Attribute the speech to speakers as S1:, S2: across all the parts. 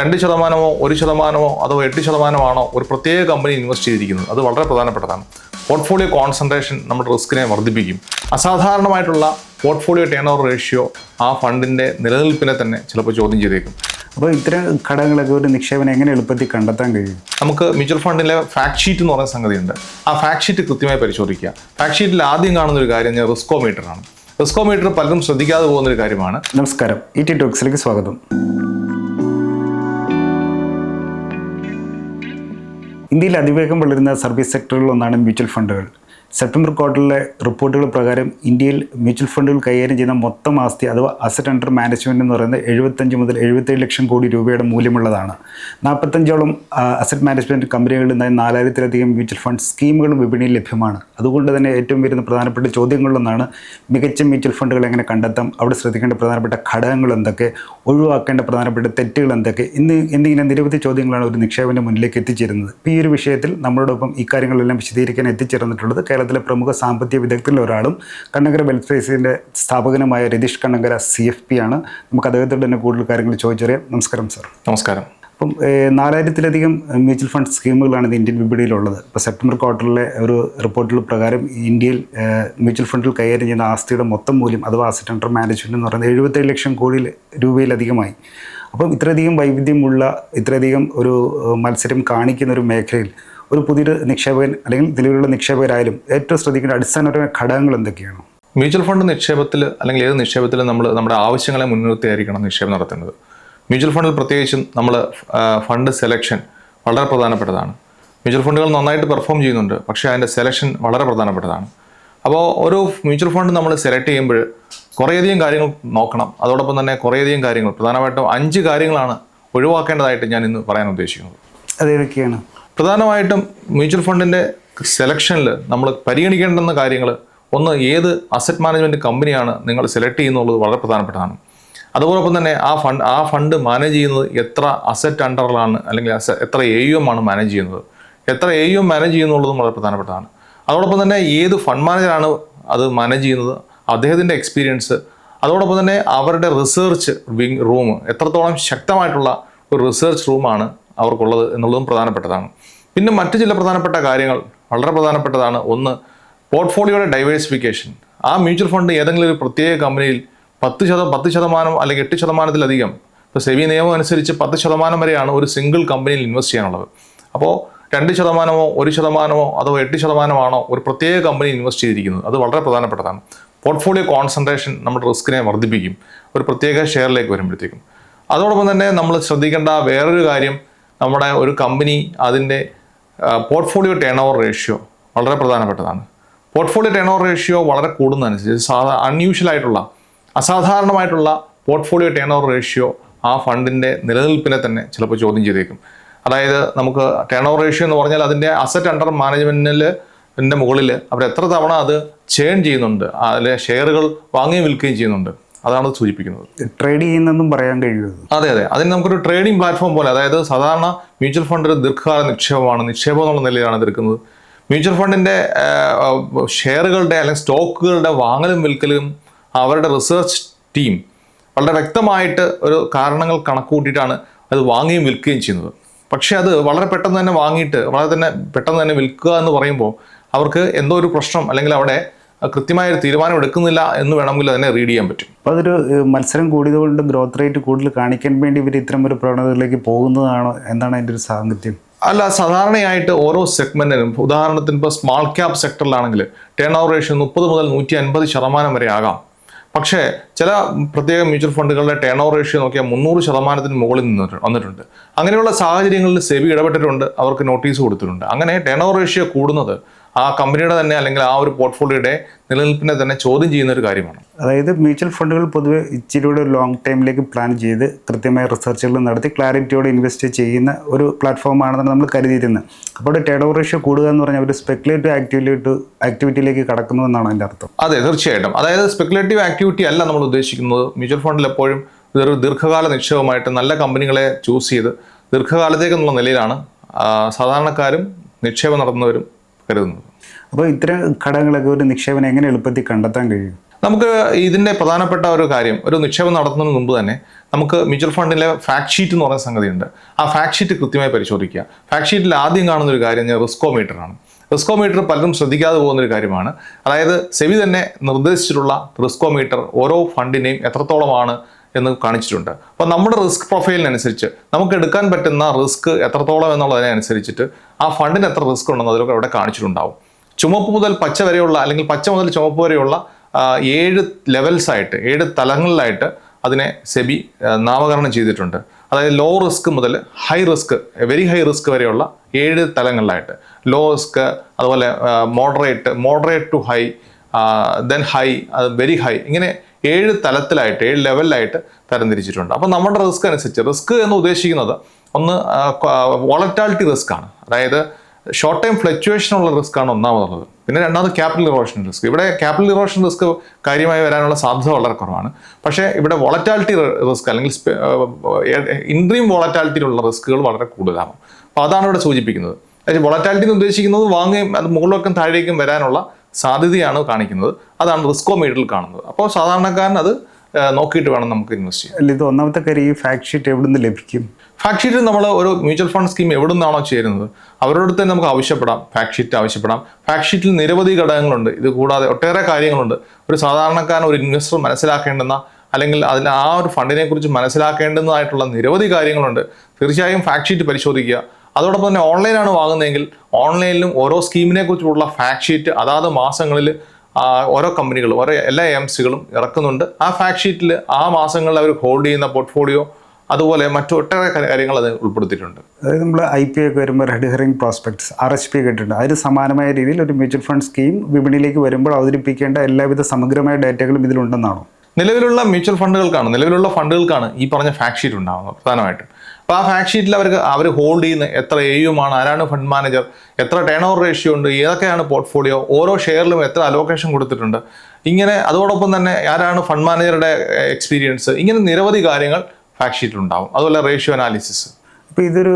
S1: രണ്ട് ശതമാനമോ ഒരു ശതമാനമോ അതോ എട്ട് ശതമാനമാണോ ഒരു പ്രത്യേക കമ്പനി ഇൻവെസ്റ്റ് ചെയ്തിരിക്കുന്നത്. അത് വളരെ പ്രധാനപ്പെട്ടതാണ്. പോർട്ട്ഫോളിയോ കോൺസെൻട്രേഷൻ നമ്മുടെ റിസ്കിനെ വർദ്ധിപ്പിക്കും. അസാധാരണമായിട്ടുള്ള പോർട്ട്ഫോളിയോ ടേൺ ഓവർ റേഷ്യോ ആ ഫണ്ടിന്റെ നിലനിൽപ്പിനെ തന്നെ ചിലപ്പോൾ ചോദ്യം ചെയ്തേക്കും.
S2: അപ്പോൾ ഇത്തരം ഘടകങ്ങളൊക്കെ ഒരു നിക്ഷേപനം എങ്ങനെ എളുപ്പത്തിൽ കണ്ടെത്താൻ കഴിയും?
S1: നമുക്ക് മ്യൂച്വൽ ഫണ്ടിലെ ഫാക്ട് ഷീറ്റ് എന്ന് പറയുന്ന സംഗതിയുണ്ട്. ആ ഫാക്ട് ഷീറ്റ് കൃത്യമായി പരിശോധിക്കുക. ഫാക്ട് ഷീറ്റിൽ ആദ്യം കാണുന്ന ഒരു കാര്യം ഞാൻ റിസ്കോ റിസ്കോമീറ്റർ ആണ്. റിസ്കോമീറ്റർ പലരും ശ്രദ്ധിക്കാതെ പോകുന്ന ഒരു കാര്യമാണ്.
S2: നമസ്കാരം. ഇ ടി ടോക്സിലേക്ക് സ്വാഗതം. ഇന്ത്യയിൽ അതിവേഗം വളരുന്ന സർവീസ് സെക്ടറുകളിലൊന്നാണ് മ്യൂച്വൽ ഫണ്ടുകൾ. സെപ്റ്റംബർ ക്വാർട്ടറിലെ റിപ്പോർട്ടുകൾ പ്രകാരം ഇന്ത്യയിൽ മ്യൂച്വൽ ഫണ്ടുകൾ കൈകാര്യം ചെയ്യുന്ന മൊത്തം ആസ്തി അഥവാ അസറ്റ് അണ്ടർ മാനേജ്മെന്റ് എന്ന് പറയുന്നത് എഴുപത്തഞ്ച് മുതൽ എഴുപത്തേഴ് ലക്ഷം കോടി രൂപയുടെ മൂല്യമുള്ളതാണ്. നാൽപ്പത്തഞ്ചോളം അസറ്റ് മാനേജ്മെന്റ് കമ്പനികളിൽ നിന്നായി നാലായിരത്തിലധികം മ്യൂച്വൽ ഫണ്ട് സ്കീമുകളും വിപണിയിൽ ലഭ്യമാണ്. അതുകൊണ്ട് തന്നെ ഏറ്റവും വരുന്ന പ്രധാനപ്പെട്ട ചോദ്യങ്ങളിലൊന്നാണ് മികച്ച മ്യൂച്വൽ ഫണ്ടുകൾ എങ്ങനെ കണ്ടെത്താം? അവിടെ ശ്രദ്ധിക്കേണ്ട പ്രധാനപ്പെട്ട ഘടകങ്ങൾ എന്തൊക്കെ? ഒഴിവാക്കേണ്ട പ്രധാനപ്പെട്ട തെറ്റുകൾ എന്തൊക്കെ? ഇന്ന് എന്നിങ്ങനെ നിരവധി ചോദ്യങ്ങളാണ് ഒരു നിക്ഷേപന്റെ മുന്നിലേക്ക് എത്തിച്ചേരുന്നത്. ഈ ഒരു വിഷയത്തിൽ നമ്മളോടൊപ്പം ഇക്കാര്യങ്ങളെല്ലാം കാര്യങ്ങളെല്ലാം വിശദീകരിക്കാൻ എത്തിച്ചേർന്നിട്ടുള്ളത് കേരളത്തിലെ പ്രമുഖ സാമ്പത്തിക വിദഗ്ധരിൽ ഒരാളും കണ്ണങ്കര വെൽഫെയർസിന്റെ സ്ഥാപകനുമായ Ratheesh Kannankara C F P ആണ്. നമുക്ക് അദ്ദേഹത്തോട് തന്നെ കൂടുതൽ കാര്യങ്ങൾ ചോദിച്ചറിയാം. നമസ്കാരം സർ.
S1: നമസ്കാരം.
S2: അപ്പം നാലായിരത്തിലധികം മ്യൂച്വൽ ഫണ്ട് സ്കീമുകളാണ് ഇത് ഇന്ത്യൻ വിപണിയിലുള്ളത്. ഇപ്പോൾ സെപ്റ്റംബർ ക്വാർട്ടറിലെ ഒരു റിപ്പോർട്ടിൽ പ്രകാരം ഇന്ത്യയിൽ മ്യൂച്വൽ ഫണ്ടിൽ കൈകാര്യം ചെയ്യുന്ന ആസ്തിയുടെ മൊത്തം മൂല്യം അഥവാ അസറ്റ് അണ്ടർ മാനേജ്മെന്റ് എന്ന് പറയുന്നത് എഴുപത്തേഴ് ലക്ഷം കോടി രൂപയിലധികമായി. അപ്പം ഇത്രയധികം വൈവിധ്യമുള്ള ഇത്രയധികം ഒരു മത്സരം കാണിക്കുന്ന ഒരു മേഖലയിൽ ഒരു പുതിയൊരു നിക്ഷേപകൻ അല്ലെങ്കിൽ നിലവിലുള്ള നിക്ഷേപകരായാലും ഏറ്റവും ശ്രദ്ധിക്കേണ്ട അടിസ്ഥാനപരമായ ഘടകങ്ങൾ എന്തൊക്കെയാണ്?
S1: മ്യൂച്വൽ ഫണ്ട് നിക്ഷേപത്തിൽ അല്ലെങ്കിൽ ഏത് നിക്ഷേപത്തിലും നമ്മൾ നമ്മുടെ ആവശ്യങ്ങളെ മുൻനിർത്തിയായിരിക്കണം നിക്ഷേപം നടത്തുന്നത് മ്യൂച്വൽ ഫണ്ടിൽ പ്രത്യേകിച്ചും നമ്മൾ ഫണ്ട് സെലക്ഷൻ വളരെ പ്രധാനപ്പെട്ടതാണ്. മ്യൂച്വൽ ഫണ്ടുകൾ നന്നായിട്ട് പെർഫോം ചെയ്യുന്നുണ്ട് പക്ഷേ അതിന്റെ സെലക്ഷൻ വളരെ പ്രധാനപ്പെട്ടതാണ്. അപ്പോൾ ഒരു മ്യൂച്വൽ ഫണ്ട് നമ്മൾ സെലക്ട് ചെയ്യുമ്പോൾ കുറേയധികം കാര്യങ്ങൾ നോക്കണം. അതോടൊപ്പം തന്നെ കുറേയധികം കാര്യങ്ങൾ പ്രധാനമായിട്ടും അഞ്ച് കാര്യങ്ങളാണ് ഒഴിവാക്കേണ്ടതായിട്ട് ഞാൻ ഇന്ന് പറയാൻ ഉദ്ദേശിക്കുന്നത്.
S2: അതേതൊക്കെയാണ്
S1: പ്രധാനമായിട്ടും മ്യൂച്വൽ ഫണ്ടിന്റെ സെലക്ഷനിൽ നമ്മൾ പരിഗണിക്കേണ്ടുന്ന കാര്യങ്ങൾ ഒന്ന് ഏത് അസറ്റ് മാനേജ്മെന്റ് കമ്പനിയാണ് നിങ്ങൾ സെലക്ട് ചെയ്യുന്നുള്ളത് വളരെ പ്രധാനപ്പെട്ടതാണ്. അതോടൊപ്പം തന്നെ ആ ഫണ്ട് ആ ഫണ്ട് മാനേജ് ചെയ്യുന്നത് എത്ര അസറ്റ് അണ്ടറിലാണ് അല്ലെങ്കിൽ എത്ര എ യു എം ആണ് മാനേജ് ചെയ്യുന്നത്. എത്ര എ യു എം മാനേജ് ചെയ്യുന്നുള്ളതും വളരെ പ്രധാനപ്പെട്ടതാണ്. അതോടൊപ്പം തന്നെ ഏത് ഫണ്ട് മാനേജറാണ് അത് മാനേജ് ചെയ്യുന്നത്? അദ്ദേഹത്തിന്റെ എക്സ്പീരിയൻസ് അതോടൊപ്പം തന്നെ അവരുടെ റിസർച്ച് വിങ് റൂം എത്രത്തോളം ശക്തമായിട്ടുള്ള ഒരു റിസർച്ച് റൂമാണ് അവർക്കുള്ളത് എന്നുള്ളതും പ്രധാനപ്പെട്ടതാണ്. പിന്നെ മറ്റു ചില പ്രധാനപ്പെട്ട കാര്യങ്ങൾ വളരെ പ്രധാനപ്പെട്ടതാണ്. ഒന്ന് പോർട്ട്ഫോളിയോയുടെ ഡൈവേഴ്സിഫിക്കേഷൻ ആ മ്യൂച്വൽ ഫണ്ട് ഏതെങ്കിലും ഒരു പ്രത്യേക കമ്പനിയിൽ പത്ത് ശതം പത്ത് ശതമാനം അല്ലെങ്കിൽ എട്ട് ശതമാനത്തിലധികം. ഇപ്പോൾ സെവി നിയമം അനുസരിച്ച് പത്ത് ശതമാനം വരെയാണ് ഒരു സിംഗിൾ കമ്പനിയിൽ ഇൻവെസ്റ്റ് ചെയ്യാനുള്ളത്. അപ്പോൾ രണ്ട് ശതമാനമോ ഒരു ശതമാനമോ അതോ എട്ട് ശതമാനമാണോ ഒരു പ്രത്യേക കമ്പനി ഇൻവെസ്റ്റ് ചെയ്തിരിക്കുന്നത്? അത് വളരെ പ്രധാനപ്പെട്ടതാണ്. പോർട്ട്ഫോളിയോ കോൺസെൻട്രേഷൻ നമ്മുടെ റിസ്കിനെ വർദ്ധിപ്പിക്കും. ഒരു പ്രത്യേക ഷെയറിലേക്ക് വരുമ്പോഴത്തേക്കും. അതോടൊപ്പം തന്നെ നമ്മൾ ശ്രദ്ധിക്കേണ്ട വേറൊരു കാര്യം നമ്മുടെ ഒരു കമ്പനി അതിന്റെ പോർട്ട്ഫോളിയോ ടേൺ ഓവർ റേഷ്യോ വളരെ പ്രധാനപ്പെട്ടതാണ്. പോർട്ട്ഫോളിയോ ടേൺ ഓവർ റേഷ്യോ വളരെ കൂടുന്നതനുസരിച്ച് സാധാ അൺയൂഷ്വൽ ആയിട്ടുള്ള അസാധാരണമായിട്ടുള്ള പോർട്ട്ഫോളിയോ ടേൺ ഓവർ റേഷ്യോ ആ ഫണ്ടിന്റെ നിലനിൽപ്പിനെ തന്നെ ചിലപ്പോൾ ചോദ്യം ചെയ്തേക്കും. അതായത് നമുക്ക് ടേൺ ഓവർ റേഷ്യോ എന്ന് പറഞ്ഞാൽ അതിന്റെ അസറ്റ് അണ്ടർ മാനേജ്മെന്റിൽ ന്റെ മുകളിൽ അവർ എത്ര തവണ അത് ചേൺ ചെയ്യുന്നുണ്ട് അതിലെ ഷെയറുകൾ വാങ്ങുകയും വിൽക്കുകയും ചെയ്യുന്നുണ്ട്. അതാണ് അത് സൂചിപ്പിക്കുന്നത്.
S2: ട്രേഡ് ചെയ്യുന്നതെന്നും പറയാൻ കഴിയുന്നത്.
S1: അതെ അതെ. അതിന് നമുക്കൊരു ട്രേഡിംഗ് പ്ലാറ്റ്ഫോം പോലെ അതായത് സാധാരണ മ്യൂച്വൽ ഫണ്ട് ഒരു ദീർഘകാല നിക്ഷേപമാണ് നിക്ഷേപം എന്നുള്ള നിലയിലാണ് എടുക്കുന്നത്. മ്യൂച്വൽ ഫണ്ടിന്റെ ഷെയറുകളുടെ അല്ലെങ്കിൽ സ്റ്റോക്കുകളുടെ വാങ്ങലും വിൽക്കലും അവരുടെ റിസർച്ച് ടീം വളരെ വ്യക്തമായിട്ട് ഒരു കാരണങ്ങൾ കണക്കുകൂട്ടിയിട്ടാണ് അത് വാങ്ങുകയും വിൽക്കുകയും ചെയ്യുന്നത്. പക്ഷേ അത് വളരെ പെട്ടെന്ന് തന്നെ വാങ്ങിയിട്ട് വളരെ തന്നെ പെട്ടെന്ന് തന്നെ വിൽക്കുക എന്ന് പറയുമ്പോൾ അവർക്ക് എന്തോ ഒരു പ്രശ്നം അല്ലെങ്കിൽ അവിടെ കൃത്യമായ ഒരു തീരുമാനം എടുക്കുന്നില്ല എന്ന് വേണമെങ്കിൽ അതിനെ റീഡ് ചെയ്യാൻ പറ്റും.
S2: അപ്പോൾ അതൊരു മത്സരം കൂടിയതുകൊണ്ട് ഗ്രോത്ത് റേറ്റ് കൂടുതൽ കാണിക്കാൻ വേണ്ടി ഇവർ ഇത്തരം ഒരു പ്രവണതയിലേക്ക് പോകുന്നതാണ് എന്താണ് അതിന്റെ ഒരു സാഹചര്യം
S1: അല്ല സാധാരണയായിട്ട് ഓരോ സെഗ്മെന്റിനും ഉദാഹരണത്തിന് ഇപ്പോൾ സ്മാൾ ക്യാപ് സെക്ടറിലാണെങ്കിൽ ടേൺ ഓവർ റേഷ്യോ മുപ്പത് മുതൽ നൂറ്റി അൻപത് ശതമാനം വരെ ആകാം. പക്ഷേ ചില പ്രത്യേക മ്യൂച്വൽ ഫണ്ടുകളുടെ ടേൺ ഓവർ റേഷ്യോ നോക്കിയാൽ മുന്നൂറ് ശതമാനത്തിന് മുകളിൽ നിന്ന് വന്നിട്ടുണ്ട്. അങ്ങനെയുള്ള സാഹചര്യങ്ങളിൽ സെബി ഇടപെട്ടിട്ടുണ്ട് അവർക്ക് നോട്ടീസ് കൊടുത്തിട്ടുണ്ട്. അങ്ങനെ ടേൺ ഓവർ റേഷ്യോ കൂടുന്നത് ആ കമ്പനിയുടെ തന്നെ അല്ലെങ്കിൽ ആ ഒരു പോർട്ട്ഫോളിയോയുടെ നിലനിൽപ്പിനെ തന്നെ ചോദ്യം ചെയ്യുന്ന ഒരു കാര്യമാണ്.
S2: അതായത് മ്യൂച്വൽ ഫണ്ടുകൾ പൊതുവെ ഇച്ചിരിയുടെ ലോങ് ടൈമിലേക്ക് പ്ലാൻ ചെയ്ത് കൃത്യമായ റിസർച്ചുകൾ നടത്തി ക്ലാരിറ്റിയോടെ ഇൻവെസ്റ്റ് ചെയ്യുന്ന ഒരു പ്ലാറ്റ്ഫോമാണെന്നാണ് നമ്മൾ കരുതിയിരുന്നത്. അപ്പോൾ ടേൺ ഓവർ റേഷ്യോ കൂടുക എന്ന് പറഞ്ഞാൽ ഒരു സ്പെക്കുലേറ്റീവ് ആക്ടിവിറ്റി ആക്ടിവിറ്റിയിലേക്ക് കടക്കുന്നു എന്നാണ് അതിന്റെ അർത്ഥം.
S1: അതെ തീർച്ചയായിട്ടും. അതായത് സ്പെക്കുലേറ്റീവ് ആക്ടിവിറ്റി അല്ല നമ്മൾ ഉദ്ദേശിക്കുന്നത്. മ്യൂച്വൽ ഫണ്ടിൽ എപ്പോഴും ഇതൊരു ദീർഘകാല നിക്ഷേപമായിട്ട് നല്ല കമ്പനികളെ ചൂസ് ചെയ്ത് ദീർഘകാലത്തേക്കെന്നുള്ള നിലയിലാണ് സാധാരണക്കാരും നിക്ഷേപം നടത്തുന്നവരും കരുതുന്നത്
S2: അപ്പോൾ ഇത്തരം ഘടകങ്ങളൊക്കെ ഒരു നിക്ഷേപനം എങ്ങനെ എളുപ്പത്തിൽ കണ്ടെത്താൻ കഴിയും?
S1: നമുക്ക് ഇതിന്റെ പ്രധാനപ്പെട്ട ഒരു കാര്യം ഒരു നിക്ഷേപം നടത്തുന്നതിന് മുമ്പ് തന്നെ നമുക്ക് മ്യൂച്വൽ ഫണ്ടിലെ ഫാക്ട് ഷീറ്റ് എന്ന് പറയുന്ന സംഗതിയുണ്ട്. ആ ഫാക്ട് ഷീറ്റ് കൃത്യമായി പരിശോധിക്കുക. ഫാക്ട് ഷീറ്റിൽ ആദ്യം കാണുന്ന ഒരു കാര്യം റിസ്കോമീറ്റർ ആണ്. റിസ്കോമീറ്റർ പലരും ശ്രദ്ധിക്കാതെ പോകുന്ന ഒരു കാര്യമാണ്. അതായത് സെവി തന്നെ നിർദ്ദേശിച്ചിട്ടുള്ള റിസ്കോമീറ്റർ ഓരോ ഫണ്ടിനെയും എത്രത്തോളമാണ് എന്ന് കാണിച്ചിട്ടുണ്ട്. അപ്പോൾ നമ്മുടെ റിസ്ക് പ്രൊഫൈലിനനുസരിച്ച് നമുക്ക് എടുക്കാൻ പറ്റുന്ന റിസ്ക് എത്രത്തോളം എന്നുള്ളതിനനുസരിച്ചിട്ട് ആ ഫണ്ടിന് എത്ര റിസ്ക് ഉണ്ടെന്ന് അതിലൊക്കെ അവിടെ കാണിച്ചിട്ടുണ്ടാവും. ചുമപ്പ് മുതൽ പച്ച വരെയുള്ള അല്ലെങ്കിൽ പച്ച മുതൽ ചുമപ്പ് വരെയുള്ള ഏഴ് ലെവൽസ് ആയിട്ട് ഏഴ് തലങ്ങളിലായിട്ട് അതിനെ സെബി നാമകരണം ചെയ്തിട്ടുണ്ട്. അതായത് ലോ റിസ്ക് മുതൽ high risk very high risk വരെയുള്ള ഏഴ് തലങ്ങളിലായിട്ട്. ലോ റിസ്ക് അതുപോലെ moderate moderate to high then high very high ഇങ്ങനെ ഏഴ് തലത്തിലായിട്ട് ഏഴ് ലെവലിലായിട്ട് തരംതിരിച്ചിട്ടുണ്ട്. അപ്പോൾ നമ്മുടെ റിസ്ക് അനുസരിച്ച് റിസ്ക് എന്ന് ഉദ്ദേശിക്കുന്നത് ഒന്ന് വോളറ്റാലിറ്റി റിസ്ക് ആണ്. അതായത് ഷോർട്ട് ടൈം ഫ്ലക്ച്വേഷൻ ഉള്ള റിസ്ക് ആണ് ഒന്നാമതുള്ളത്. പിന്നെ രണ്ടാമത് ക്യാപിറ്റൽ ഇറോഷൻ റിസ്ക് ഇവിടെ ക്യാപിറ്റൽ ഇറോഷൻ റിസ്ക് കാര്യമായി വരാനുള്ള സാധ്യത വളരെ കുറവാണ്. പക്ഷേ ഇവിടെ വോളറ്റാലിറ്റി റിസ്ക് അല്ലെങ്കിൽ ഇൻട്രീം വോളറ്റാലിറ്റിയിലുള്ള റിസ്കുകൾ വളരെ കൂടുതലാണ്. അപ്പോൾ അതാണ് ഇവിടെ സൂചിപ്പിക്കുന്നത്. അതായത് വോളറ്റാലിറ്റി എന്ന് ഉദ്ദേശിക്കുന്നത് വാങ്ങുകയും അത് മുകളിലേക്കും താഴേക്കും വരാനുള്ള സാധ്യതയാണ് കാണിക്കുന്നത്. അതാണ് റിസ്കോ മീഡിൽ കാണുന്നത്. അപ്പോൾ സാധാരണക്കാരൻ അത് നോക്കിയിട്ട് വേണം നമുക്ക് ഇൻവെസ്റ്റ് ചെയ്യാൻ.
S2: അല്ല ഇത് ഒന്നാമത്തെ കാര്യം ഈ ഫാക്ട് ഷീറ്റ് എവിടെ നിന്ന് ലഭിക്കും
S1: ഫാക്ട് ഷീറ്റ് നമ്മൾ ഒരു മ്യൂച്വൽ ഫണ്ട് സ്കീം എവിടെ നിന്നാണോ ചേരുന്നത് അവരോട് തന്നെ നമുക്ക് ആവശ്യപ്പെടാം. ഫാക്ട് ഷീറ്റ് ആവശ്യപ്പെടാം. ഫാക്ട് ഷീറ്റിൽ നിരവധി ഘടകങ്ങളുണ്ട്. ഇത് കൂടാതെ ഒട്ടേറെ കാര്യങ്ങളുണ്ട്. ഒരു സാധാരണക്കാരൻ ഒരു ഇൻവെസ്റ്റർ മനസ്സിലാക്കേണ്ടുന്ന അല്ലെങ്കിൽ അതിൽ ആ ഒരു ഫണ്ടിനെ കുറിച്ച് മനസ്സിലാക്കേണ്ടതായിട്ടുള്ള നിരവധി കാര്യങ്ങളുണ്ട്. തീർച്ചയായും ഫാക്ട് ഷീറ്റ് പരിശോധിക്കുക. അതോടൊപ്പം തന്നെ ഓൺലൈനാണ് വാങ്ങുന്നതെങ്കിൽ ഓൺലൈനിലും ഓരോ സ്കീമിനെ കുറിച്ചുള്ള ഫാക്ട് ഷീറ്റ് അതാത് മാസങ്ങളിൽ ഓരോ കമ്പനികളും ഓരോ എല്ലാ എം സികളും ഇറക്കുന്നുണ്ട്. ആ ഫാക്ട് ഷീറ്റിൽ ആ മാസങ്ങളിൽ അവർ ഹോൾഡ് ചെയ്യുന്ന പോർട്ട്ഫോളിയോ അതുപോലെ മറ്റു ഒട്ടേറെ കാര്യങ്ങൾ അത് ഉൾപ്പെടുത്തിയിട്ടുണ്ട്.
S2: അതായത് നമ്മൾ ഐ പി ഒക്കെ വരുമ്പോൾ red herring prospects R H P കേട്ടിട്ടുണ്ട് അതിന് സമാനമായ രീതിയിൽ ഒരു മ്യൂച്വൽ ഫണ്ട് സ്കീം വിപണിയിലേക്ക് വരുമ്പോൾ അവതരിപ്പിക്കേണ്ട എല്ലാവിധ സമഗ്രമായ ഡാറ്റകളും ഇതിലുണ്ടെന്നാണോ?
S1: നിലവിലുള്ള മ്യൂച്വൽ ഫണ്ടുകൾക്കാണ് നിലവിലുള്ള ഫണ്ടുകൾക്കാണ് ഈ പറഞ്ഞ ഫാക്ട് ഷീറ്റ് ഉണ്ടാകുന്നത് പ്രധാനമായിട്ടും. അപ്പോൾ ആ ഫാക്ട് ഷീറ്റിൽ അവർക്ക് അവർ ഹോൾഡ് ചെയ്യുന്ന എത്ര എയുമാണ് ആരാണ് ഫണ്ട് മാനേജർ എത്ര ടേൺ ഓവർ റേഷ്യോ ഉണ്ട് ഏതൊക്കെയാണ് പോർട്ട്ഫോളിയോ ഓരോ ഷെയറിലും എത്ര അലോക്കേഷൻ കൊടുത്തിട്ടുണ്ട്. ഇങ്ങനെ അതോടൊപ്പം തന്നെ ആരാണ് ഫണ്ട് മാനേജറുടെ എക്സ്പീരിയൻസ് ഇങ്ങനെ നിരവധി കാര്യങ്ങൾ ഫാക്ട് ഷീറ്റിൽ ഉണ്ടാവും. അതുപോലെ റേഷ്യോ അനാലിസിസ്
S2: അപ്പോൾ ഇതൊരു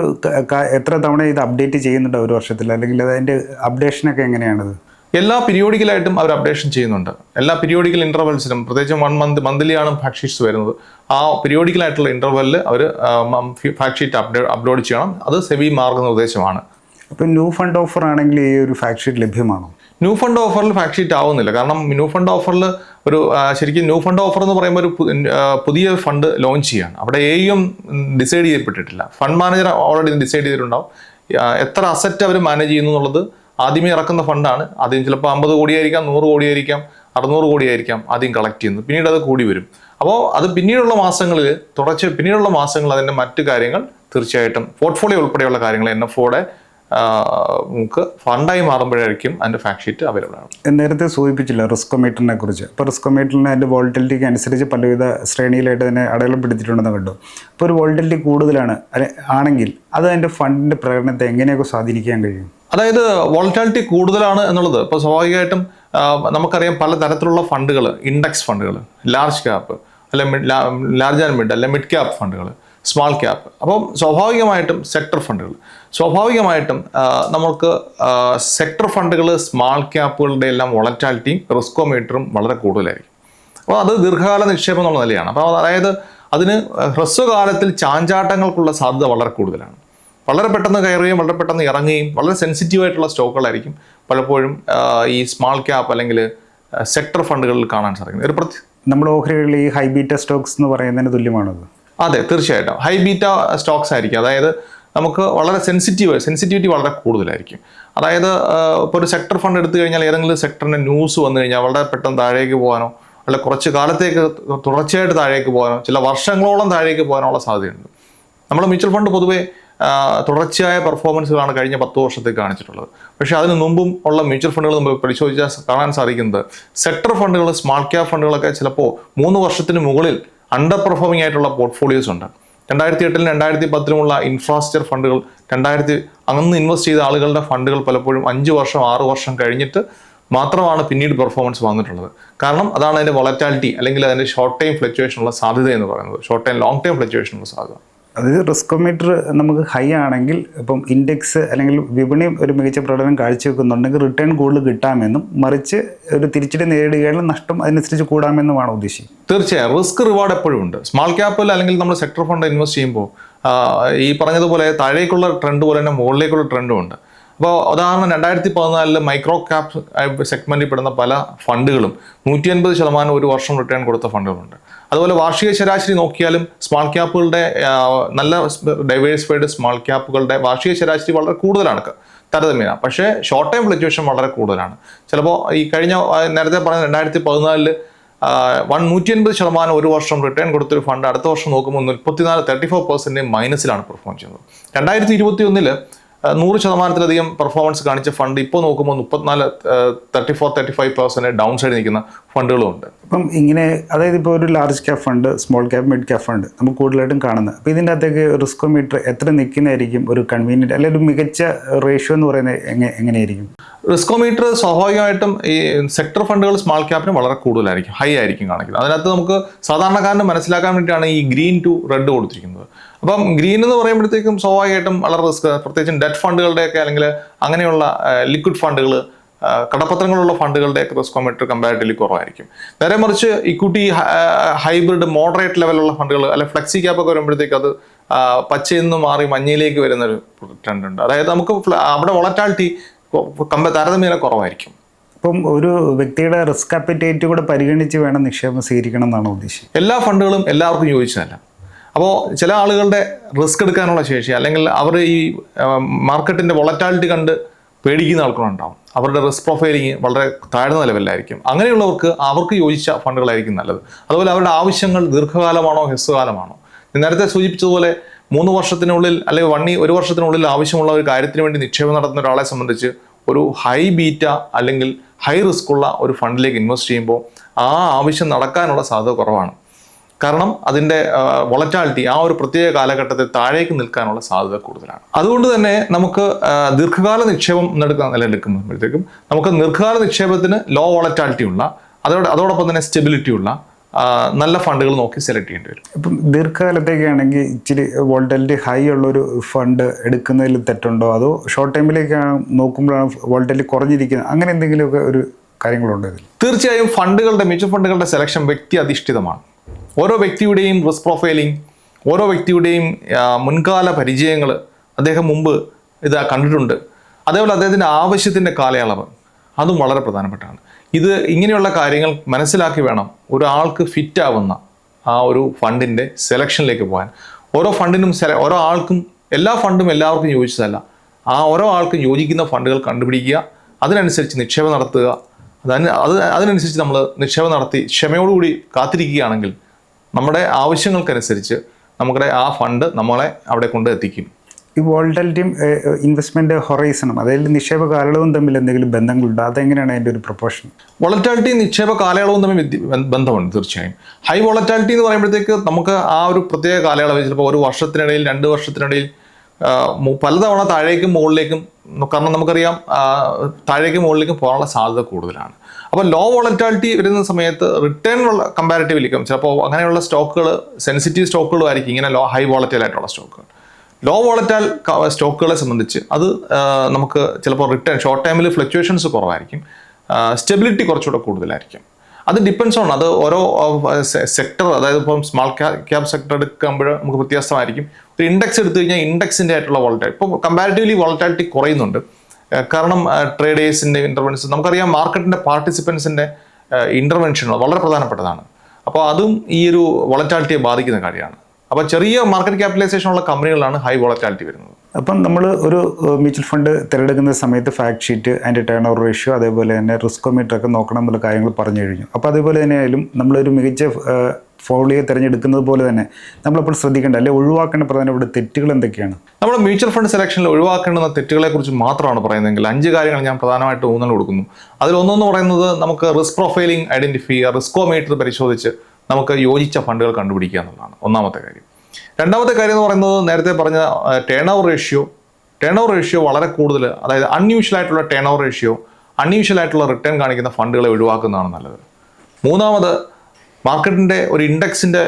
S2: എത്ര തവണ ഇത് അപ്ഡേറ്റ് ചെയ്യുന്നുണ്ട് ഒരു വർഷത്തിൽ? അല്ലെങ്കിൽ അതിന്റെ അപ്ഡേഷനൊക്കെ എങ്ങനെയാണത്?
S1: എല്ലാ പീരിയോഡിക്കലായിട്ടും അവർ അപ്ഡേഷൻ ചെയ്യുന്നുണ്ട്. എല്ലാ പീരിയോഡിക്കൽ ഇന്റർവെൽസിലും പ്രത്യേകിച്ച് വൺ മന്ത് മന്ത്ലിയാണ് ഫാക്ട് ഷീറ്റ്സ് വരുന്നത്. ആ പീരിയോഡിക്കലായിട്ടുള്ള ഇന്റർവെല്ലിൽ അവർ ഫാക്ട് ഷീറ്റ് അപ്ഡേറ്റ് അപ്ലോഡ് ചെയ്യണം. അത് സെബി മാർഗനിർദ്ദേശമാണ്
S2: അപ്പം ന്യൂ ഫണ്ട് ഓഫർ ആണെങ്കിൽ ഈ ഒരു ഫാക്ട് ഷീറ്റ് ലഭ്യമാണോ?
S1: ന്യൂ ഫണ്ട് ഓഫറിൽ ഫാക്ട് ഷീറ്റ് ആവുന്നില്ല. കാരണം ന്യൂ ഫണ്ട് ഓഫറിൽ ഒരു ശരിക്കും ന്യൂ ഫണ്ട് ഓഫർ എന്ന് പറയുമ്പോൾ ഒരു പുതിയ ഫണ്ട് ലോഞ്ച് ചെയ്യാണ്. അവിടെ എയും ഡിസൈഡ് ചെയ്യപ്പെട്ടിട്ടില്ല. ഫണ്ട് മാനേജർ ഓൾറെഡി ഡിസൈഡ് ചെയ്തിട്ടുണ്ടാവും. എത്ര അസറ്റ് അവർ മാനേജ് ചെയ്യുന്നു എന്നുള്ളത് ആദ്യമേ ഇറക്കുന്ന ഫണ്ടാണ്. ആദ്യം ചിലപ്പോൾ അമ്പത് കോടിയായിരിക്കാം നൂറ് കോടിയായിരിക്കാം അറുന്നൂറ് കോടിയായിരിക്കാം ആദ്യം കളക്ട് ചെയ്യുന്നത് പിന്നീട് അത് കൂടി വരും. അപ്പോൾ അത് പിന്നീടുള്ള മാസങ്ങളിൽ തുടർച്ച പിന്നീടുള്ള മാസങ്ങൾ അതിന്റെ മറ്റ് കാര്യങ്ങൾ തീർച്ചയായിട്ടും പോർട്ട്ഫോളിയോ ഉൾപ്പെടെയുള്ള കാര്യങ്ങൾ എൻ എഫ് ഒയുടെ നമുക്ക് ഫണ്ടായി മാറുമ്പോഴായിരിക്കും അതിന്റെ ഫാക്ട് ഷീറ്റ് അവൈലബിൾ ആണ്.
S2: നേരത്തെ സൂചിപ്പിച്ചില്ല റിസ്കോമീറ്ററിനെ കുറിച്ച്. അപ്പോൾ റിസ്കോമീറ്ററിന് അതിന്റെ വോൾട്ടിലിറ്റിക്ക് അനുസരിച്ച് പലവിധ ശ്രേണിയിലായിട്ട് തന്നെ അടയാളപ്പെടുത്തിയിട്ടുണ്ടെന്ന് കണ്ടു. അപ്പോൾ ഒരു വോൾട്ടിലിറ്റി കൂടുതലാണ് ആണെങ്കിൽ അത് അതിന്റെ ഫണ്ടിന്റെ പ്രകടനത്തെ എങ്ങനെയൊക്കെ സ്വാധീനിക്കാൻ കഴിയും?
S1: അതായത് വോളറ്റാലിറ്റി കൂടുതലാണ് എന്നുള്ളത്. ഇപ്പോൾ സ്വാഭാവികമായിട്ടും നമുക്കറിയാം പല തരത്തിലുള്ള ഫണ്ടുകൾ ഇൻഡെക്സ് ഫണ്ടുകൾ ലാർജ് ക്യാപ്പ് അല്ലെ ലാർജ് ആൻഡ് മിഡ് അല്ലെ മിഡ് ക്യാപ്പ് ഫണ്ടുകൾ സ്മോൾ ക്യാപ്പ് അപ്പം സ്വാഭാവികമായിട്ടും സെക്ടർ ഫണ്ടുകൾ സ്വാഭാവികമായിട്ടും നമുക്ക് സെക്ടർ ഫണ്ടുകൾ സ്മാൾ ക്യാപ്പുകളുടെ എല്ലാം വോളറ്റാലിറ്റിയും റിസ്കോമീറ്ററും വളരെ കൂടുതലായിരിക്കും. അപ്പോൾ അത് ദീർഘകാല നിക്ഷേപം എന്നുള്ള നിലയാണ്. അപ്പോൾ അതായത് അതിന് ഹ്രസ്വകാലത്തിൽ ചാഞ്ചാട്ടങ്ങൾക്കുള്ള സാധ്യത വളരെ കൂടുതലാണ്. വളരെ പെട്ടെന്ന് കയറുകയും വളരെ പെട്ടെന്ന് ഇറങ്ങുകയും വളരെ സെൻസിറ്റീവ് ആയിട്ടുള്ള സ്റ്റോക്കുകളായിരിക്കും പലപ്പോഴും ഈ സ്മാൾ ക്യാപ്പ് അല്ലെങ്കിൽ സെക്ടർ ഫണ്ടുകളിൽ കാണാൻ സാധിക്കുന്നത്. ഒരു പ്രത്യേക
S2: നമ്മുടെ ഓഹരികളിൽ ഈ ഹൈ ഹൈബീറ്റ സ്റ്റോക്സ് എന്ന് പറയുന്നതിന് തുല്യമാണത്.
S1: അതെ തീർച്ചയായിട്ടും. ഹൈ ബീറ്റ സ്റ്റോക്സ് ആയിരിക്കും. അതായത് നമുക്ക് വളരെ സെൻസിറ്റീവ് സെൻസിറ്റിവിറ്റി വളരെ കൂടുതലായിരിക്കും. അതായത് ഇപ്പോൾ ഒരു സെക്ടർ ഫണ്ട് എടുത്തു കഴിഞ്ഞാൽ ഏതെങ്കിലും സെക്ടറിന്റെ ന്യൂസ് വന്നു കഴിഞ്ഞാൽ വളരെ പെട്ടെന്ന് താഴേക്ക് പോകാനോ അല്ല കുറച്ച് കാലത്തേക്ക് തുടർച്ചയായിട്ട് താഴേക്ക് പോകാനോ ചില വർഷങ്ങളോളം താഴേക്ക് പോകാനുള്ള സാധ്യതയുണ്ട്. നമ്മൾ മ്യൂച്വൽ ഫണ്ട് പൊതുവേ തുടർച്ചയായ പെർഫോമൻസുകളാണ് കഴിഞ്ഞ പത്ത് വർഷത്തിൽ കാണിച്ചിട്ടുള്ളത്. പക്ഷേ അതിന് മുമ്പും ഉള്ള മ്യൂച്വൽ ഫണ്ടുകൾ നമ്മൾ പരിശോധിച്ചാൽ കാണാൻ സാധിക്കുന്നത് സെക്ടർ ഫണ്ടുകൾ സ്മാൾ ക്യാപ് ഫണ്ടുകളൊക്കെ ചിലപ്പോൾ മൂന്ന് വർഷത്തിന് മുകളിൽ അണ്ടർ പെർഫോമിംഗ് ആയിട്ടുള്ള പോർട്ട്ഫോളിയോസ് ഉണ്ട്. രണ്ടായിരത്തി എട്ടിലും രണ്ടായിരത്തി പത്തിലുമുള്ള ഇൻഫ്രാസ്ട്രക്ചർ ഫണ്ടുകൾ രണ്ടായിരത്തി അന്ന് ഇൻവെസ്റ്റ് ചെയ്ത ആളുകളുടെ ഫണ്ടുകൾ പലപ്പോഴും അഞ്ച് വർഷം ആറ് വർഷം കഴിഞ്ഞിട്ട് മാത്രമാണ് പിന്നീട് പെർഫോമൻസ് വന്നിട്ടുള്ളത്. കാരണം അതാണ് അതിന്റെ വളറ്റാലിറ്റി അല്ലെങ്കിൽ അതിന്റെ ഷോർട്ട് ടൈം ഫ്ലക്ച്വേഷനുള്ള സാധ്യത എന്ന് പറയുന്നത്. ഷോർട്ട് ടൈം ലോങ് ടൈം ഫ്ലക്ച്വേഷനുള്ള സാധ്യത.
S2: അതായത് റിസ്കോമീറ്റർ നമുക്ക് ഹൈ ആണെങ്കിൽ ഇപ്പം ഇൻഡെക്സ് അല്ലെങ്കിൽ വിപണി ഒരു മികച്ച പ്രകടനം കാഴ്ചവെക്കുന്നുണ്ടെങ്കിൽ റിട്ടേൺ കൂടുതൽ കിട്ടാമെന്നും മറിച്ച് ഒരു തിരിച്ചടി നേരിടുകയാണെങ്കിൽ നഷ്ടം അതിനനുസരിച്ച് കൂടാമെന്നുമാണ് ഉദ്ദേശിക്കുന്നത്.
S1: തീർച്ചയായും. റിസ്ക് റിവാർഡ് എപ്പോഴും ഉണ്ട്. സ്മാൾ ക്യാപ്പിൽ അല്ലെങ്കിൽ നമ്മൾ സെക്ടർ ഫണ്ട് ഇൻവെസ്റ്റ് ചെയ്യുമ്പോൾ ഈ പറഞ്ഞതുപോലെ താഴേക്കുള്ള ട്രെൻഡ് പോലെ തന്നെ മുകളിലേക്കുള്ള ട്രെൻഡും ഉണ്ട്. അപ്പോൾ ഉദാഹരണം രണ്ടായിരത്തി പതിനാലിൽ മൈക്രോ ക്യാപ് സെഗ്മെന്റിൽ പെടുന്ന പല ഫണ്ടുകളും നൂറ്റി അൻപത് ശതമാനം ഒരു വർഷം റിട്ടേൺ കൊടുത്ത ഫണ്ടുകളുണ്ട് അതുപോലെ വാർഷിക ശരാശരി നോക്കിയാലും സ്മാൾ ക്യാപ്പുകളുടെ നല്ല ഡൈവേഴ്സിഫൈഡ് സ്മാൾ ക്യാപ്പുകളുടെ വാർഷിക ശരാശരി വളരെ കൂടുതലാണ് താരതമ്യേന. പക്ഷേ ഷോർട്ട് ടൈം ഫ്ലക്ച്വേഷൻ വളരെ കൂടുതലാണ്. ചിലപ്പോൾ ഈ കഴിഞ്ഞ നേരത്തെ പറഞ്ഞ രണ്ടായിരത്തി പതിനാലിൽ വൺ നൂറ്റി അൻപത് ശതമാനം ഒരു വർഷം റിട്ടേൺ കൊടുത്തൊരു ഫണ്ട് അടുത്ത വർഷം നോക്കുമ്പോൾ മുപ്പത്തിനാല് തേർട്ടി ഫോർ പെർസെന്റ് മൈനസിലാണ് പെർഫോം ചെയ്യുന്നത്. രണ്ടായിരത്തി ഇരുപത്തി ഒന്നിൽ നൂറ് ശതമാനത്തിലധികം പെർഫോമൻസ് കാണിച്ച ഫണ്ട് ഇപ്പോൾ നോക്കുമ്പോൾ മുപ്പത്തിനാല് thirty four thirty five percent downside നിൽക്കുന്ന ഫണ്ടുകളും ഉണ്ട്.
S2: അപ്പം ഇങ്ങനെ അതായത് ഇപ്പോൾ ഒരു large cap fund small cap mid cap fund നമുക്ക് കൂടുതലായിട്ടും കാണുന്നത്. അപ്പോൾ ഇതിന്റെ അകത്തേക്ക് റിസ്കോമീറ്റർ എത്ര നിൽക്കുന്നതായിരിക്കും ഒരു കൺവീനിയന്റ് അല്ലെങ്കിൽ ഒരു മികച്ച റേഷ്യോ എന്ന് പറയുന്നത് എങ്ങനെ എങ്ങനെയായിരിക്കും?
S1: റിസ്കോമീറ്റർ സ്വാഭാവികമായിട്ടും ഈ സെക്ടർ ഫണ്ടുകൾ സ്മോൾ ക്യാപ്പിന് വളരെ കൂടുതലായിരിക്കും ഹൈ ആയിരിക്കും കാണിക്കുന്നത്. അതിനകത്ത് നമുക്ക് സാധാരണക്കാരന് മനസ്സിലാക്കാൻ വേണ്ടിയിട്ടാണ് ഈ ഗ്രീൻ ടു റെഡ് കൊടുത്തിരിക്കുന്നത്. അപ്പം ഗ്രീൻ എന്ന് പറയുമ്പോഴത്തേക്കും സ്വാഭാവികമായിട്ടും വളരെ റിസ്ക് പ്രത്യേകിച്ചും ഡെറ്റ് ഫണ്ടുകളുടെയൊക്കെ അല്ലെങ്കിൽ അങ്ങനെയുള്ള ലിക്വിഡ് ഫണ്ടുകൾ കടപ്പത്രങ്ങളുള്ള ഫണ്ടുകളുടെയൊക്കെ റിസ്കോമീറ്റർ കമ്പാരിറ്റീവ്ലി കുറവായിരിക്കും. നേരെ മറിച്ച് ഇക്വിറ്റി ഹൈബ്രിഡ് മോഡറേറ്റ് ലെവലുള്ള ഫണ്ടുകൾ അല്ലെ ഫ്ലെക്സി ക്യാപ്പ് ഒക്കെ വരുമ്പോഴത്തേക്ക് അത് പച്ചയിൽ നിന്ന് മാറി മഞ്ഞയിലേക്ക് വരുന്നൊരു ട്രെൻഡ് ഉണ്ട്. അതായത് നമുക്ക് അവിടെ വളറ്റാലിറ്റി കമ്പ താരതമ്യേന കുറവായിരിക്കും.
S2: ഇപ്പം ഒരു വ്യക്തിയുടെ റിസ്ക് അപ്പറ്റേറ്റ് കൂടെ പരിഗണിച്ച് വേണം നിക്ഷേപം സ്വീകരിക്കണം എന്നാണ് ഉദ്ദേശിച്ചത്.
S1: എല്ലാ ഫണ്ടുകളും എല്ലാവർക്കും യോജിച്ചതല്ല. അപ്പോൾ ചില ആളുകളുടെ റിസ്ക് എടുക്കാനുള്ള ശേഷി അല്ലെങ്കിൽ അവർ ഈ മാർക്കറ്റിന്റെ വൊളറ്റാലിറ്റി കണ്ട് പേടിക്കുന്ന ആൾക്കാരുണ്ടാവും. അവരുടെ റിസ്ക് പ്രൊഫൈലിങ് വളരെ താഴ്ന്ന നിലവിലായിരിക്കും അങ്ങനെയുള്ളവർക്ക് അവർക്ക് യോജിച്ച ഫണ്ടുകളായിരിക്കും നല്ലത്. അതുപോലെ അവരുടെ ആവശ്യങ്ങൾ ദീർഘകാലമാണോ ഹ്രസ്വകാലമാണോ? നേരത്തെ സൂചിപ്പിച്ചതുപോലെ മൂന്ന് വർഷത്തിനുള്ളിൽ അല്ലെങ്കിൽ വണ്ണി ഒരു വർഷത്തിനുള്ളിൽ ആവശ്യമുള്ള ഒരു കാര്യത്തിന് വേണ്ടി നിക്ഷേപം നടത്തുന്ന ഒരാളെ സംബന്ധിച്ച് ഒരു ഹൈ ബീറ്റ അല്ലെങ്കിൽ ഹൈ റിസ്ക് ഉള്ള ഒരു ഫണ്ടിലേക്ക് ഇൻവെസ്റ്റ് ചെയ്യുമ്പോൾ ആ ആവശ്യം നടക്കാനുള്ള സാധ്യത കുറവാണ്. കാരണം അതിന്റെ വളറ്റാലിറ്റി ആ ഒരു പ്രത്യേക കാലഘട്ടത്തെ താഴേക്ക് നിൽക്കാനുള്ള സാധ്യത കൂടുതലാണ്. അതുകൊണ്ട് തന്നെ നമുക്ക് ദീർഘകാല നിക്ഷേപം എന്നെടുക്കാൻ നിലനിൽക്കുമ്പോഴത്തേക്കും നമുക്ക് ദീർഘകാല നിക്ഷേപത്തിന് ലോ വളറ്റാലിറ്റി ഉള്ള അതോടെ അതോടൊപ്പം തന്നെ സ്റ്റെബിലിറ്റി ഉള്ള നല്ല ഫണ്ടുകൾ നോക്കി സെലക്ട് ചെയ്യേണ്ടി വരും.
S2: ഇപ്പം ദീർഘകാലത്തേക്കാണെങ്കിൽ ഇച്ചിരി വോൾട്ടലിറ്റി ഹൈ ഉള്ളൊരു ഫണ്ട് എടുക്കുന്നതിൽ തെറ്റുണ്ടോ? അതോ ഷോർട്ട് ടൈമിലേക്കാണ് നോക്കുമ്പോഴാണ് വോൾട്ടലിറ്റി കുറഞ്ഞിരിക്കുന്നത്? അങ്ങനെ എന്തെങ്കിലുമൊക്കെ ഒരു കാര്യങ്ങളുണ്ടോ ഇതിൽ?
S1: തീർച്ചയായും ഫണ്ടുകളുടെ മ്യൂച്വൽ ഫണ്ടുകളുടെ സെലക്ഷൻ വ്യക്തി അധിഷ്ഠിതമാണ് ഓരോ വ്യക്തിയുടെയും റിസ്ക് പ്രൊഫൈലിംഗ് ഓരോ വ്യക്തിയുടെയും മുൻകാല പരിചയങ്ങൾ അദ്ദേഹം മുമ്പ് ഇത് കണ്ടിട്ടുണ്ട്. അതേപോലെ അദ്ദേഹത്തിന്റെ ആവശ്യത്തിന്റെ കാലയളവ് അതും വളരെ പ്രധാനപ്പെട്ടാണ്. ഇത് ഇങ്ങനെയുള്ള കാര്യങ്ങൾ മനസ്സിലാക്കി വേണം ഒരാൾക്ക് ഫിറ്റാവുന്ന ആ ഒരു ഫണ്ടിന്റെ സെലക്ഷനിലേക്ക് പോകാൻ. ഓരോ ഫണ്ടിനും ഓരോ ആൾക്കും എല്ലാ ഫണ്ടും എല്ലാവർക്കും യോജിച്ചതല്ല. ആ ഓരോ ആൾക്കും യോജിക്കുന്ന ഫണ്ടുകൾ കണ്ടുപിടിക്കുക അതിനനുസരിച്ച് നിക്ഷേപം നടത്തുക അതിന് അത് അതിനനുസരിച്ച് നമ്മൾ നിക്ഷേപം നടത്തി ക്ഷമയോടുകൂടി കാത്തിരിക്കുകയാണെങ്കിൽ നമ്മുടെ ആവശ്യങ്ങൾക്കനുസരിച്ച് നമ്മുടെ ആ ഫണ്ട് നമ്മളെ അവിടെ കൊണ്ട് എത്തിക്കും.
S2: ഈ വോൾട്ടാലിറ്റിയും ഇൻവെസ്റ്റ്മെന്റ് ഹൊറൈസണും അതായത് നിക്ഷേപ കാലയളവും തമ്മിൽ എന്തെങ്കിലും ബന്ധങ്ങളുണ്ടോ? അതെങ്ങനെയാണ് അതിന്റെ ഒരു പ്രൊപ്പോഷൻ
S1: വോളറ്റാലിറ്റി നിക്ഷേപ കാലയളവും തമ്മിൽ ബന്ധമുണ്ട് തീർച്ചയായും. ഹൈ വോളറ്റാലിറ്റി എന്ന് പറയുമ്പോഴത്തേക്ക് നമുക്ക് ആ ഒരു പ്രത്യേക കാലയളവ് ചിലപ്പോൾ ഒരു വർഷത്തിനിടയിൽ രണ്ട് വർഷത്തിനിടയിൽ പലതവണ താഴേക്കും മുകളിലേക്കും കാരണം നമുക്കറിയാം താഴേക്കും മുകളിലേക്കും പോകാനുള്ള സാധ്യത കൂടുതലാണ്. അപ്പോൾ ലോ വോളറ്റാലിറ്റി വരുന്ന സമയത്ത് റിട്ടേൺ കമ്പാരിറ്റീവ്ലി ചിലപ്പോൾ അങ്ങനെയുള്ള സ്റ്റോക്കുകൾ സെൻസിറ്റീവ് സ്റ്റോക്കുകളും ആയിരിക്കും ഇങ്ങനെ ലോ ഹൈ വോളറ്റൈൽ ആയിട്ടുള്ള സ്റ്റോക്കുകൾ ലോ വോളറ്റാൽ സ്റ്റോക്കുകളെ സംബന്ധിച്ച് അത് നമുക്ക് ചിലപ്പോൾ റിട്ടേൺ ഷോർട്ട് ടൈമിൽ ഫ്ലക്ച്വേഷൻസ് കുറവായിരിക്കും. സ്റ്റെബിലിറ്റി കുറച്ചുകൂടെ കൂടുതലായിരിക്കും. അത് ഡിപ്പെൻസ് ഓൺ അത് ഓരോ സെക്ടർ അതായത് ഇപ്പം സ്മാൾ ക്യാപ് സെക്ടർ എടുക്കുമ്പോൾ നമുക്ക് വ്യത്യാസമായിരിക്കും. ഒരു ഇൻഡെക്സ് എടുത്തു കഴിഞ്ഞാൽ ഇൻഡെക്സിന്റെ ആയിട്ടുള്ള വോളറ്റാലിറ്റി ഇപ്പോൾ കമ്പാരിറ്റീവ്ലി വോളറ്റാലിറ്റി കുറയുന്നുണ്ട്. കാരണം ട്രേഡേഴ്സിന്റെ ഇന്റർവെൻഷൻ നമുക്കറിയാം മാർക്കറ്റിന്റെ പാർട്ടിസിപ്പൻസിന്റെ ഇന്റർവെൻഷനുകൾ വളരെ പ്രധാനപ്പെട്ടതാണ്. അപ്പോൾ അതും ഈ ഒരു വളറ്റാലിറ്റിയെ ബാധിക്കുന്ന കാര്യമാണ്. അപ്പോൾ ചെറിയ മാർക്കറ്റ് ക്യാപിറ്റലൈസേഷൻ ഉള്ള കമ്പനികളാണ് ഹൈ വളറ്റാലിറ്റി വരുന്നത്.
S2: അപ്പം നമ്മൾ ഒരു മ്യൂച്വൽ ഫണ്ട് തിരഞ്ഞെടുക്കുന്ന സമയത്ത് ഫാക്ട് ഷീറ്റ് അതിന്റെ ടേൺ ഓവർ റേഷ്യോ അതേപോലെ തന്നെ റിസ്കോമീറ്റർ ഒക്കെ നോക്കണം എന്നുള്ള കാര്യങ്ങൾ പറഞ്ഞു കഴിഞ്ഞു. അപ്പോൾ അതേപോലെ തന്നെ ആയാലും നമ്മളൊരു മികച്ച ഫോളിയോ തിരഞ്ഞെടുക്കുന്നത് പോലെ തന്നെ നമ്മളപ്പോൾ ശ്രദ്ധിക്കേണ്ട അല്ലെ ഒഴിവാക്കേണ്ട പ്രധാനപ്പെട്ട തെറ്റുകൾ എന്തൊക്കെയാണ്?
S1: നമ്മൾ മ്യൂച്വൽ ഫണ്ട് സെലക്ഷനിൽ ഒഴിവാക്കേണ്ടുന്ന തെറ്റുകളെ കുറിച്ച് മാത്രമാണ് പറയുന്നതെങ്കിൽ അഞ്ച് കാര്യങ്ങൾ ഞാൻ പ്രധാനമായിട്ട് ഊന്നൽ കൊടുക്കുന്നു. അതിൽ ഒന്നെന്ന് പറയുന്നത് നമുക്ക് റിസ്ക് പ്രൊഫൈലിംഗ് ഐഡന്റിഫൈ ചെയ്യുക റിസ്കോമീറ്റർ പരിശോധിച്ച് നമുക്ക് യോജിച്ച ഫണ്ടുകൾ കണ്ടുപിടിക്കുക എന്നുള്ളതാണ് ഒന്നാമത്തെ കാര്യം. രണ്ടാമത്തെ കാര്യം എന്ന് പറയുന്നത് നേരത്തെ പറഞ്ഞ turn over ratio turn over ratio വളരെ കൂടുതൽ അതായത് അൺയൂഷ്വൽ ആയിട്ടുള്ള ടേൺ ഓവർ റേഷ്യോ അൺയൂഷ്വൽ ആയിട്ടുള്ള റിട്ടേൺ കാണിക്കുന്ന ഫണ്ടുകളെ ഒഴിവാക്കുന്നതാണ് നല്ലത്. മൂന്നാമത് മാർക്കറ്റിന്റെ ഒരു ഇൻഡെക്സിന്റെ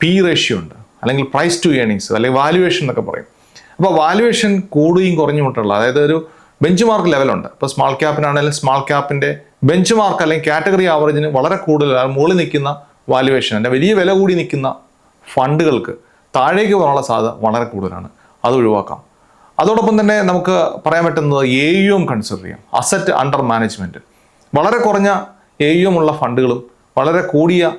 S1: പി റേഷ്യോ ഉണ്ട്. അല്ലെങ്കിൽ പ്രൈസ് ടു ഏണിങ്സ് അല്ലെങ്കിൽ വാല്യുവേഷൻ എന്നൊക്കെ പറയും. അപ്പോൾ വാല്യുവേഷൻ കൂടുകയും കുറഞ്ഞു മുട്ടുള്ള അതായത് ഒരു ബെഞ്ച് മാർക്ക് ലെവലുണ്ട് ഇപ്പോൾ സ്മാൾ ക്യാപ്പിനാണെങ്കിലും സ്മാൾ ക്യാപ്പിന്റെ ബെഞ്ച് മാർക്ക് അല്ലെങ്കിൽ കാറ്റഗറി ആവറേജിന് വളരെ കൂടുതൽ മുകളിൽ നിൽക്കുന്ന വാല്യുവേഷൻ അല്ലെങ്കിൽ വലിയ വില കൂടി നിൽക്കുന്ന ഫണ്ടുകൾക്ക് താഴേക്ക് പോകാനുള്ള സാധ്യത വളരെ കൂടുതലാണ്. അത് ഒഴിവാക്കാം. അതോടൊപ്പം തന്നെ നമുക്ക് പറയാൻ പറ്റുന്നത് എ യു എം കൺസിഡർ ചെയ്യാം. അസറ്റ് അണ്ടർ മാനേജ്മെന്റ് വളരെ കുറഞ്ഞ എ യു എം ഉള്ള ഫണ്ടുകളും വളരെ കൂടിയ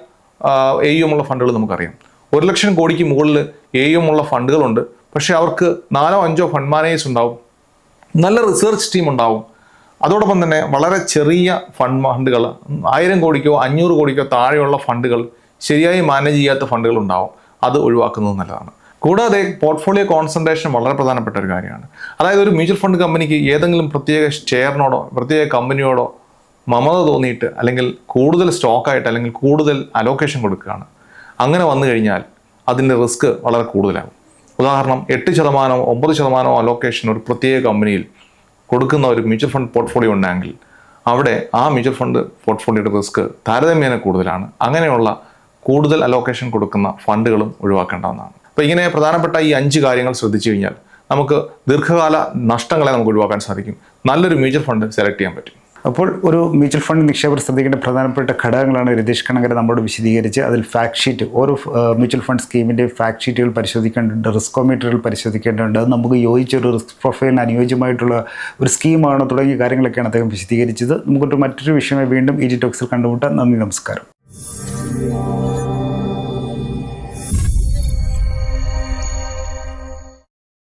S1: എ ഉള്ള ഫണ്ടുകൾ നമുക്കറിയാം. ഒരു ലക്ഷം കോടിക്ക് മുകളിൽ എം ഉള്ള ഫണ്ടുകളുണ്ട്. പക്ഷേ അവർക്ക് നാലോ അഞ്ചോ ഫണ്ട് മാനേജേഴ്സ് ഉണ്ടാവും. നല്ല റിസർച്ച് ടീം ഉണ്ടാവും. അതോടൊപ്പം തന്നെ വളരെ ചെറിയ ഫണ്ട് ഫണ്ടുകൾ ആയിരം കോടിക്കോ അഞ്ഞൂറ് കോടിക്കോ താഴെയുള്ള ഫണ്ടുകൾ ശരിയായി മാനേജ് ചെയ്യാത്ത ഫണ്ടുകൾ ഉണ്ടാവും. അത് ഒഴിവാക്കുന്നത് നല്ലതാണ്. കൂടാതെ പോർട്ട്ഫോളിയോ കോൺസെൻട്രേഷൻ വളരെ പ്രധാനപ്പെട്ട ഒരു കാര്യമാണ്. അതായത് ഒരു മ്യൂച്വൽ ഫണ്ട് കമ്പനിക്ക് ഏതെങ്കിലും പ്രത്യേക ഷെയറിനോടോ പ്രത്യേക കമ്പനിയോടോ മമത തോന്നിയിട്ട് അല്ലെങ്കിൽ കൂടുതൽ സ്റ്റോക്കായിട്ട് അല്ലെങ്കിൽ കൂടുതൽ അലോക്കേഷൻ കൊടുക്കുകയാണ്. അങ്ങനെ വന്നു കഴിഞ്ഞാൽ അതിന്റെ റിസ്ക് വളരെ കൂടുതലാകും. ഉദാഹരണം എട്ട് ശതമാനമോ ഒമ്പത് ശതമാനമോ അലോക്കേഷൻ ഒരു പ്രത്യേക കമ്പനിയിൽ കൊടുക്കുന്ന ഒരു മ്യൂച്വൽ ഫണ്ട് പോർട്ട്ഫോളിയോ ഉണ്ടെങ്കിൽ അവിടെ ആ മ്യൂച്വൽ ഫണ്ട് പോർട്ട്ഫോളിയോയുടെ റിസ്ക് താരതമ്യേന കൂടുതലാണ്. അങ്ങനെയുള്ള കൂടുതൽ അലോക്കേഷൻ കൊടുക്കുന്ന ഫണ്ടുകളും ഒഴിവാക്കേണ്ടതാണ്. അപ്പോൾ ഇങ്ങനെ പ്രധാനപ്പെട്ട ഈ അഞ്ച് കാര്യങ്ങൾ ശ്രദ്ധിച്ചു കഴിഞ്ഞാൽ നമുക്ക് ദീർഘകാല നഷ്ടങ്ങളെ നമുക്ക് ഒഴിവാക്കാൻ സാധിക്കും. നല്ലൊരു മ്യൂച്വൽ ഫണ്ട് സെലക്ട് ചെയ്യാൻ പറ്റും.
S2: അപ്പോൾ ഒരു മ്യൂച്വൽ ഫണ്ട് നിക്ഷേപർ ശ്രദ്ധിക്കേണ്ട പ്രധാനപ്പെട്ട ഘടകങ്ങളാണ് രതീഷ് കണങ്കര നമ്മളോട് വിശദീകരിച്ച് അതിൽ ഫാക്ട് ഷീറ്റ് ഓരോ മ്യൂച്വൽ ഫണ്ട് സ്കീമിന്റെ ഫാക്ട് ഷീറ്റുകൾ പരിശോധിക്കേണ്ടതുണ്ട് റിസ്കോമീറ്ററുകൾ പരിശോധിക്കേണ്ടതുണ്ട്. അത് നമുക്ക് യോജിച്ച ഒരു റിസ്ക് പ്രൊഫൈലിന് അനുയോജ്യമായിട്ടുള്ള ഒരു സ്കീമാണ് തുടങ്ങിയ കാര്യങ്ങളൊക്കെയാണ് അദ്ദേഹം വിശദീകരിച്ചത്. നമുക്കൊരു മറ്റൊരു വിഷയമായി വീണ്ടും ഇ ജി ടോക്സിൽ കണ്ടുമുട്ടാം. നന്ദി നമസ്കാരം.